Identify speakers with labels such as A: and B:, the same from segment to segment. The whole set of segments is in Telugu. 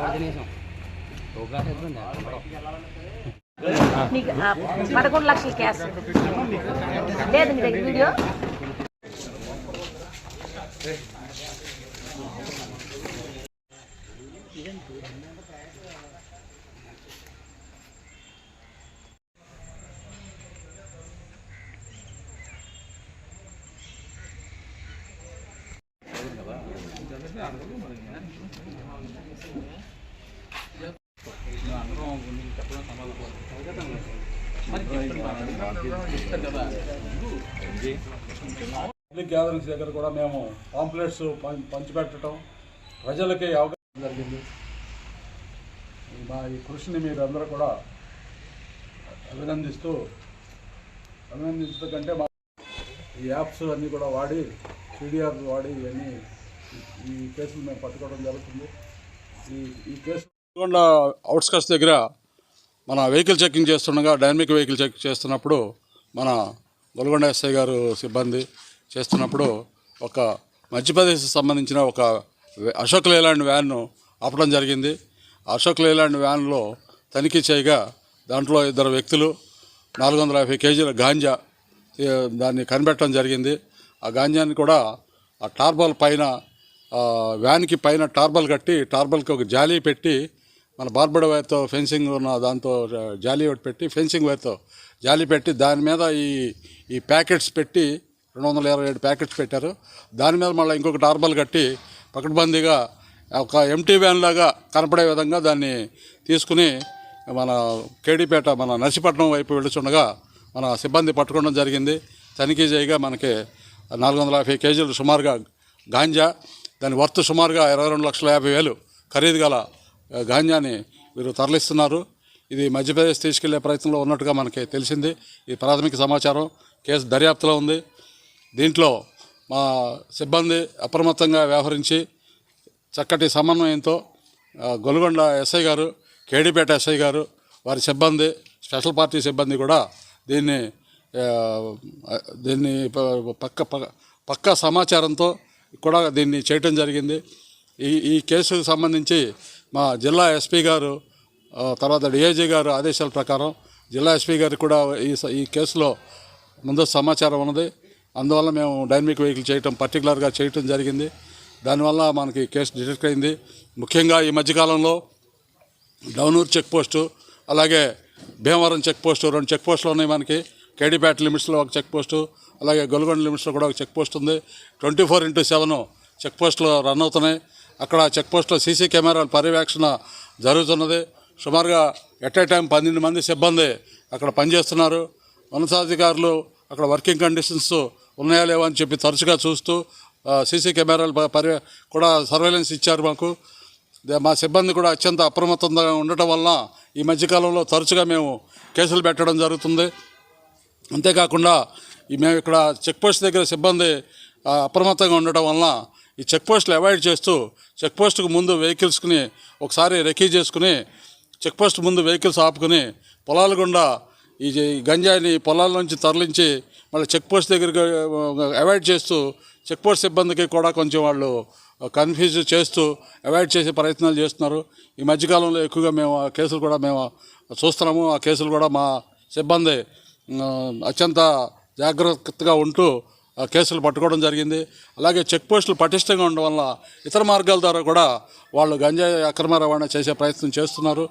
A: కూడా
B: పదకొండు లక్షల క్యాష్. లేదు మీ దగ్గర వీడియో.
C: పబ్లిక్ గ్యాదరింగ్స్ దగ్గర కూడా మేము పాంప్లెట్స్ పం- పంచిపెట్టడం ప్రజలకి అవగాహన జరిగింది. మా ఈ కృషిని మీరందరూ కూడా అభినందిస్తూ అభినందించడం కంటే మా ఈ యాప్స్ అన్నీ కూడా వాడి పీడిఆర్ వాడి ఇవన్నీ ఈ కేసులు మేము పట్టుకోవడం జరుగుతుంది. ఈ ఈ కేసు నల్గొండ అవుట్స్కట్స్ దగ్గర మన వెహికల్ చెకింగ్ చేస్తుండగా డైనమిక్ వెహికల్ చెక్ చేస్తున్నప్పుడు మన గొల్గొండ ఎస్ఐ గారు సిబ్బంది చేస్తున్నప్పుడు ఒక మధ్యప్రదేశ్ సంబంధించిన ఒక అశోక్ లేలాండ్ వ్యాన్ను ఆపడం జరిగింది. ఆ అశోక్ లేలాండ్ వ్యాన్లో తనిఖీ చేయగా దాంట్లో ఇద్దరు వ్యక్తులు నాలుగు వందల యాభై కేజీల గాంజా దాన్ని కనిపెట్టడం జరిగింది. ఆ గాంజాని కూడా ఆ టార్బల్ పైన వ్యాన్కి పైన టార్బల్ కట్టి టార్బల్కి ఒక జాలీ పెట్టి మన బార్బడ వైర్తో ఫెన్సింగ్ ఉన్న దాంతో జాలి జాలీ ఒకటి పెట్టి ఫెన్సింగ్ వైర్తో జాలీ పెట్టి దాని మీద ఈ ఈ ప్యాకెట్స్ పెట్టి రెండు వందల ఇరవై ఏడు ప్యాకెట్స్ పెట్టారు. దాని మీద మళ్ళీ ఇంకొక టార్బల్ కట్టి పకడ్బందీగా ఒక ఎంటీ వ్యాన్ లాగా కనపడే విధంగా దాన్ని తీసుకుని మన కేడీపేట మన నర్సీపట్నం వైపు వెళుతుండగా మన సిబ్బంది పట్టుకోవడం జరిగింది. తనిఖీ చేయగా మనకి నాలుగు వందల యాభై కేజీలు సుమారుగా గాంజా దాని వర్త్ సుమారుగా ఇరవై రెండు లక్షల యాభై వేలు ఖరీదు గల గాంజాని వీరు తరలిస్తున్నారు. ఇది మధ్యప్రదేశ్ తీసుకెళ్ళే ప్రయత్నంలో ఉన్నట్టుగా మనకి తెలిసింది. ఇది ప్రాథమిక సమాచారం కేసు దర్యాప్తులో ఉంది. దీంట్లో మా సిబ్బంది అప్రమత్తంగా వ్యవహరించి చక్కటి సమన్వయంతో గొలుగొండ ఎస్ఐ గారు కేడీపేట ఎస్ఐ గారు వారి సిబ్బంది స్పెషల్ పార్టీ సిబ్బంది కూడా దీన్ని దీన్ని పక్క పక్క- పక్క సమాచారంతో కూడా దీన్ని చేయటం జరిగింది. ఈ ఈ కేసుకు సంబంధించి మా జిల్లా ఎస్పీ గారు తర్వాత డిఐజీ గారు ఆదేశాల ప్రకారం జిల్లా ఎస్పీ గారికి కూడా ఈ ఈ కేసులో ముందు సమాచారం ఉన్నది. అందువల్ల మేము డైనమిక్ వెహికల్ చేయటం పర్టికులర్గా చేయటం జరిగింది. దానివల్ల మనకి కేసు డిటెక్ట్ అయింది. ముఖ్యంగా ఈ మధ్యకాలంలో డౌనూర్ చెక్ పోస్టు అలాగే భీమవరం చెక్ పోస్టు రెండు చెక్ పోస్టులు ఉన్నాయి మనకి. కేడీపేట లిమిట్స్లో ఒక చెక్ పోస్టు అలాగే గొల్గొండ లిమిట్స్లో కూడా ఒక చెక్ పోస్ట్ ఉంది. Twenty four into seven check పోస్టులు రన్ అవుతున్నాయి. అక్కడ చెక్ పోస్టులో సీసీ కెమెరాల పర్యవేక్షణ జరుగుతున్నది. సుమారుగా ఎట్ ఏ టైం పన్నెండు మంది సిబ్బంది అక్కడ పనిచేస్తున్నారు. ఉన్నతాధికారులు అక్కడ వర్కింగ్ కండిషన్స్ ఉన్నాయా లేవా అని చెప్పి తరచుగా చూస్తూ సీసీ కెమెరాలు పర్య కూడా సర్వేలెన్స్ ఇచ్చారు మాకు. మా సిబ్బంది కూడా అత్యంత అప్రమత్తంగా ఉండటం వల్ల ఈ మధ్యకాలంలో తరచుగా మేము కేసులు పెట్టడం జరుగుతుంది. అంతేకాకుండా మేము ఇక్కడ చెక్ పోస్ట్ దగ్గర సిబ్బంది అప్రమత్తంగా ఉండటం వలన ఈ చెక్ పోస్టులు అవాయిడ్ చేస్తూ చెక్ పోస్ట్కు ముందు వెహికల్స్ని ఒకసారి రెకీ చేసుకుని చెక్ పోస్ట్ ముందు వెహికల్స్ ఆపుకుని పొలాల గుండా ఈ గంజాయిని పొలాల నుంచి తరలించి మళ్ళీ చెక్ పోస్ట్ దగ్గరికి అవాయిడ్ చేస్తూ చెక్ పోస్ట్ సిబ్బందికి కూడా కొంచెం వాళ్ళు కన్ఫ్యూజ్ చేస్తూ అవాయిడ్ చేసే ప్రయత్నాలు చేస్తున్నారు. ఈ మధ్యకాలంలో ఎక్కువగా మేము ఆ కేసులు కూడా మేము చూస్తున్నాము. ఆ కేసులు కూడా మా సిబ్బంది అత్యంత జాగ్రత్తగా ఉంటూ ఆ కేసులు పట్టుకోవడం జరిగింది. అలాగే చెక్ పోస్టులు పటిష్టంగా ఉండడం వల్ల ఇతర మార్గాల ద్వారా కూడా వాళ్ళు గంజాయి అక్రమ రవాణా చేసే ప్రయత్నం చేస్తున్నారు.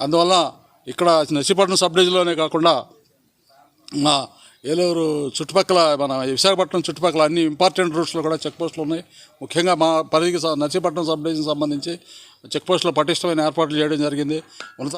C: అందువల్ల ఇక్కడ నర్సీపట్నం సబ్ డివిజన్లోనే కాకుండా మా ఏలూరు చుట్టుపక్కల మన విశాఖపట్నం చుట్టుపక్కల అన్ని ఇంపార్టెంట్ రూట్స్లో కూడా చెక్ పోస్టులు ఉన్నాయి. ముఖ్యంగా మా పరిధికి స- నర్సీపట్నం సబ్ డివిజన్ సంబంధించి చెక్ పోస్టులో పటిష్టమైన ఏర్పాట్లు చేయడం జరిగింది. ఉన్నత